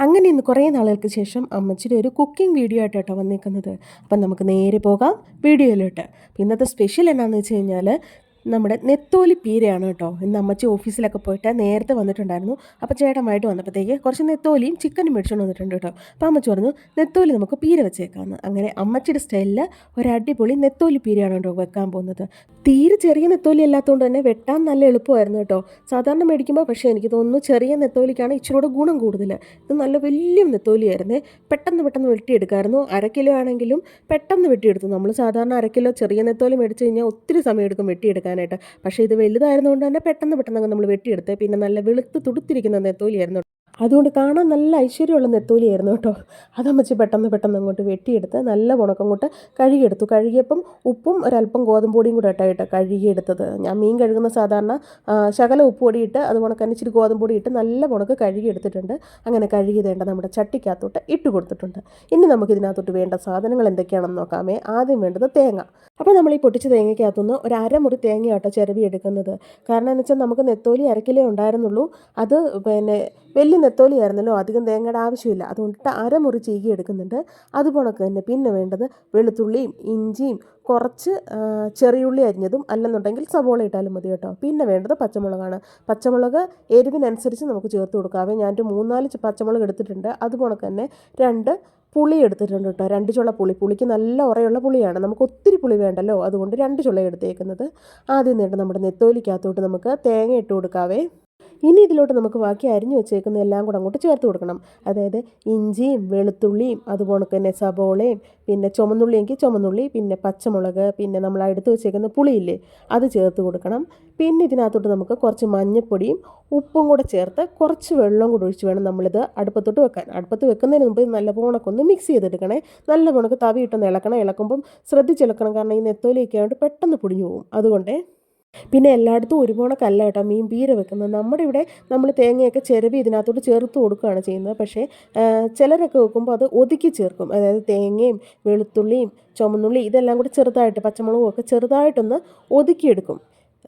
അങ്ങനെ ഇന്ന് കുറേ നാളുകൾക്ക് ശേഷം അമ്മച്ചിയുടെ ഒരു കുക്കിംഗ് വീഡിയോ ആയിട്ട് വന്നിരിക്കുന്നത് അപ്പം നമുക്ക് നേരെ പോകാം വീഡിയോയിലോട്ട്. ഇന്നത്തെ സ്പെഷ്യൽ എന്നാന്ന് വെച്ച് കഴിഞ്ഞാൽ നമ്മുടെ നെത്തോലി പീരയാണ് കേട്ടോ. ഇന്ന് അമ്മച്ചി ഓഫീസിലൊക്കെ പോയിട്ട് നേരത്തെ വന്നിട്ടുണ്ടായിരുന്നു. അപ്പോൾ ചേട്ടന്മായിട്ട് വന്നപ്പോഴത്തേക്ക് കുറച്ച് നെത്തോലിയും ചിക്കനും മേടിച്ചുകൊണ്ട് വന്നിട്ടുണ്ട് കേട്ടോ. അപ്പോൾ അമ്മച്ചി പറഞ്ഞു നെത്തോലി നമുക്ക് പീര വെച്ചേക്കാമെന്ന് അങ്ങനെ അമ്മച്ചിയുടെ സ്റ്റൈലിൽ ഒരു അടിപൊളി നെത്തോലി പീരയാണ് കേട്ടോ വെക്കാൻ പോകുന്നത്. തീരെ ചെറിയ നെത്തോലി അല്ലാത്തതുകൊണ്ട് തന്നെ വെട്ടാൻ നല്ല എളുപ്പമായിരുന്നു കേട്ടോ. സാധാരണ മേടിക്കുമ്പോൾ പക്ഷേ എനിക്ക് തോന്നുന്നു ചെറിയ നെത്തോലിക്കാണ് ഇച്ചിരി കൂടെ ഗുണം കൂടുതൽ ഇത് നല്ല വലിയ നെത്തോലിയായിരുന്നേ. പെട്ടെന്ന് പെട്ടെന്ന് വെട്ടിയെടുക്കാമായിരുന്നു അര കിലോ ആണെങ്കിലും പെട്ടെന്ന് വെട്ടിയെടുത്തു. നമ്മൾ സാധാരണ അര കിലോ ചെറിയ നെത്തോലി മേടിച്ച് കഴിഞ്ഞാൽ ഒത്തിരി സമയം എടുക്കും വെട്ടിയെടുക്കാനായിട്ട് പക്ഷേ ഇത് വലുതായിരുന്നുകൊണ്ട് തന്നെ പെട്ടെന്ന് പെട്ടെന്ന് നമ്മൾ വെട്ടിയെടുത്ത് പിന്നെ നല്ല വെളുത്ത് തുടുത്തിരിക്കുന്ന നെത്തോലിയായിരുന്നു. അതുകൊണ്ട് കാണാൻ നല്ല ഐശ്വര്യമുള്ള നെത്തോലിയായിരുന്നു കേട്ടോ. അതമ്മച്ചി പെട്ടെന്ന് പെട്ടെന്ന് അങ്ങോട്ട് വെട്ടിയെടുത്ത് നല്ല ഉണക്കം കൊണ്ട് കഴുകിയെടുത്തു. കഴുകിയപ്പം ഉപ്പും ഒരല്പം ഗോതമ്പ് പൊടിയും കൂടെ ഇട്ടായിട്ട് കഴുകിയെടുത്തത്. ഞാൻ മീൻ കഴുകുന്ന സാധാരണ ശകല ഉപ്പ് പൊടി ഇട്ട് അത് ഉണക്കാൻ ഗോതമ്പ് പൊടി ഇട്ട് നല്ല ഉണക്ക് കഴുകിയെടുത്തിട്ടുണ്ട്. അങ്ങനെ കഴുകിയതേണ്ട നമ്മുടെ ചട്ടിക്കകത്തോട്ട് ഇട്ട് കൊടുത്തിട്ടുണ്ട്. ഇനി നമുക്ക് ഇതിനകത്തോട്ട് വേണ്ട സാധനങ്ങൾ എന്തൊക്കെയാണെന്ന് നോക്കാമേ. ആദ്യം വേണ്ടത് തേങ്ങ. അപ്പോൾ നമ്മൾ ഈ പൊട്ടിച്ച തേങ്ങയ്ക്കകത്തുനിന്ന് ഒരു അരമുറി തേങ്ങയാട്ടോ ചിരവി എടുക്കുന്നത് കാരണം എന്ന് വെച്ചാൽ നമുക്ക് നെത്തോലി അരക്കിലേ ഉണ്ടായിരുന്നുള്ളൂ. അത് പിന്നെ വലിയ നെത്തോലിയായിരുന്നല്ലോ. അധികം തേങ്ങയുടെ ആവശ്യമില്ല. അതുകൊണ്ടിട്ട് അരമുറി ചീകി എടുക്കുന്നുണ്ട്. അതുപോലെ തന്നെ. പിന്നെ വേണ്ടത് വെളുത്തുള്ളിയും ഇഞ്ചിയും കുറച്ച് ചെറിയുള്ളി അരിഞ്ഞതും അല്ലെന്നുണ്ടെങ്കിൽ സവോള ഇട്ടാലും മതി കേട്ടോ. പിന്നെ വേണ്ടത് പച്ചമുളകാണ്. പച്ചമുളക് എരിവിനനുസരിച്ച് നമുക്ക് ചേർത്ത് കൊടുക്കാവേ ഞാൻ ഞാനൊരു മൂന്നാൽ പച്ചമുളക് എടുത്തിട്ടുണ്ട്. അതുപോലെ തന്നെ രണ്ട് പുളി എടുത്തിട്ടുണ്ട് കേട്ടോ. രണ്ട് ചുള പുളി. പുളിക്ക് നല്ല ഉറയുള്ള പുളിയാണ്. നമുക്ക് ഒത്തിരി പുളി വേണ്ടല്ലോ. അതുകൊണ്ട് രണ്ട് ചുള എടുത്തേക്കുന്നത്. ആദ്യം നേട്ടം നമ്മുടെ നെത്തോലിക്കകത്തോട്ട് നമുക്ക് തേങ്ങ ഇട്ട് കൊടുക്കാവേ. ഇനി ഇതിലോട്ട് നമുക്ക് ബാക്കി അരിഞ്ഞു വെച്ചേക്കുന്ന എല്ലാം കൂടെ അങ്ങോട്ട് ചേർത്ത് കൊടുക്കണം. അതായത് ഇഞ്ചിയും വെളുത്തുള്ളിയും അതുപോലെ തന്നെ സബോളയും പിന്നെ ചുമന്നുള്ളിയെങ്കിൽ ചുമന്നുള്ളി പിന്നെ പച്ചമുളക് പിന്നെ നമ്മൾ എടുത്ത് വെച്ചേക്കുന്ന പുളിയില്ലേ അത് ചേർത്ത് കൊടുക്കണം. പിന്നെ ഇതിനകത്തോട്ട് നമുക്ക് കുറച്ച് മഞ്ഞൾപ്പൊടിയും ഉപ്പും കൂടെ ചേർത്ത് കുറച്ച് വെള്ളം കൂടെ ഒഴിച്ച് വേണം നമ്മളിത് അടുപ്പത്തോട്ട് വെക്കാൻ. അടുപ്പത്ത് വെക്കുന്നതിന് മുമ്പ് നല്ല പോണക്കൊന്ന് മിക്സ് ചെയ്തെടുക്കണേ. നല്ല പോണക്ക് തവി ഇട്ടൊന്ന് ഇളക്കണം. ഇളക്കുമ്പം ശ്രദ്ധിച്ചിളക്കണം കാരണം ഈ നെത്തോലിയൊക്കെ ആയതുകൊണ്ട് പെട്ടെന്ന് പൊടിഞ്ഞു പോകും. അതുകൊണ്ടേ പിന്നെ എല്ലായിടത്തും ഒരുപോലെ കല്ല കേട്ടോ മീൻ പീര വെക്കുന്നത്. നമ്മുടെ ഇവിടെ നമ്മൾ തേങ്ങയൊക്കെ ചിരവി ഇതിനകത്തോട്ട് ചേർത്ത് കൊടുക്കുകയാണ് ചെയ്യുന്നത്. പക്ഷേ ചിലരൊക്കെ വെക്കുമ്പോൾ അത് ഒതുക്കി ചേർക്കും. അതായത് തേങ്ങയും വെളുത്തുള്ളിയും ചുമന്നുള്ളി ഇതെല്ലാം കൂടി ചെറുതായിട്ട് പച്ചമുളകും ഒക്കെ ചെറുതായിട്ടൊന്ന് ഒതുക്കിയെടുക്കും.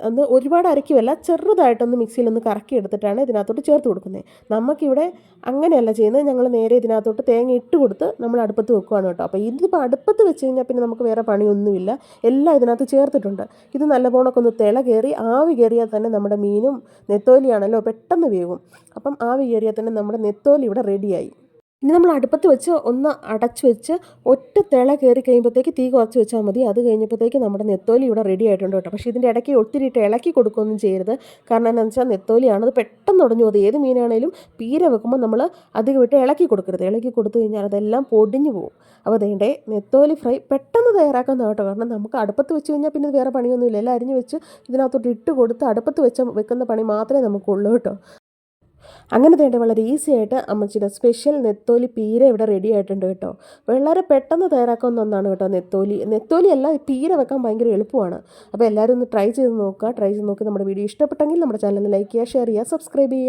ഒന്ന് ഒരുപാട് അരയ്ക്കുമല്ല ചെറുതായിട്ടൊന്ന് മിക്സിയിൽ ഒന്ന് കറക്കി എടുത്തിട്ടാണ് ഇതിനകത്തോട്ട് ചേർത്ത് കൊടുക്കുന്നത്. നമുക്കിവിടെ അങ്ങനെയല്ല ചെയ്യുന്നത്. ഞങ്ങൾ നേരെ ഇതിനകത്തോട്ട് തേങ്ങ ഇട്ട് കൊടുത്ത് നമ്മൾ അടുപ്പത്ത് വെക്കുകയാണ് കേട്ടോ. അപ്പോൾ ഇതിപ്പോൾ അടുപ്പത്ത് വെച്ച് കഴിഞ്ഞാൽ പിന്നെ നമുക്ക് വേറെ പണിയൊന്നുമില്ല. എല്ലാം ഇതിനകത്ത് ചേർത്തിട്ടുണ്ട്. ഇത് നല്ല ഒന്ന് തിള കയറി ആവി കയറിയാൽ തന്നെ നമ്മുടെ മീനും നെത്തോലിയാണല്ലോ പെട്ടെന്ന് വേവും. അപ്പം ആവി കയറിയാൽ തന്നെ നമ്മുടെ നെത്തോലി ഇവിടെ റെഡിയായി ഇനി നമ്മൾ അടുപ്പത്ത് വെച്ച് ഒന്ന് അടച്ചു വെച്ച് ഒറ്റ തിള കയറി കഴിയുമ്പോഴത്തേക്ക് തീ കുറച്ച് വെച്ചാൽ മതി. അത് കഴിഞ്ഞപ്പോഴത്തേക്ക് നമ്മുടെ നെത്തോലി ഇവിടെ റെഡി ആയിട്ടുണ്ട് കേട്ടോ. പക്ഷേ ഇതിന്റെ ഇടയ്ക്ക് ഒത്തിരി ഇട്ട് ഇളക്കി കൊടുക്കുകയൊന്നും ചെയ്യരുത്. കാരണം എന്താണെന്ന് വെച്ചാൽ നെത്തോലിയാണ് അത് പെട്ടെന്ന് ഉടഞ്ഞു പോകുന്നത്. ഏത് മീനാണേലും പീര വെക്കുമ്പോൾ നമ്മൾ അധികം ഇട്ട് ഇളക്കി കൊടുക്കരുത്. ഇളക്കി കൊടുത്തു കഴിഞ്ഞാൽ അതെല്ലാം പൊടിഞ്ഞു പോകും. അപ്പോൾ അതേണ്ടേ നെത്തോലി ഫ്രൈ പെട്ടെന്ന് തയ്യാറാക്കുന്ന കേട്ടോ കാരണം നമുക്ക് അടുപ്പത്ത് വെച്ച് കഴിഞ്ഞാൽ പിന്നെ വേറെ പണിയൊന്നുമില്ല. എല്ലാം അരിഞ്ഞ് വെച്ച് ഇതിനകത്തോട്ട് ഇട്ട് കൊടുത്ത് അടുപ്പത്ത് വെച്ച വെക്കുന്ന പണി മാത്രമേ നമുക്കുള്ളൂ കേട്ടോ. അങ്ങനെ തേണ്ട വളരെ ഈസി ആയിട്ട് അമ്മച്ചിയുടെ സ്പെഷ്യൽ നെത്തോലി പീര ഇവിടെ റെഡി ആയിട്ടുണ്ട് കേട്ടോ. വളരെ പെട്ടെന്ന് തയ്യാറാക്കുന്ന ഒന്നാണ് കേട്ടോ നെത്തോലി. നെത്തോലി അല്ല പീര വെക്കാൻ ഭയങ്കര എളുപ്പമാണ്. അപ്പോൾ എല്ലാവരും ഒന്ന് ട്രൈ ചെയ്ത് നോക്കുക. ട്രൈ ചെയ്ത് നോക്കി നമ്മുടെ വീഡിയോ ഇഷ്ടപ്പെട്ടെങ്കിൽ നമ്മുടെ ചാനൽ ലൈക്ക് ചെയ്യുക ഷെയർ ചെയ്യുക സബ്സ്ക്രൈബ് ചെയ്യുക.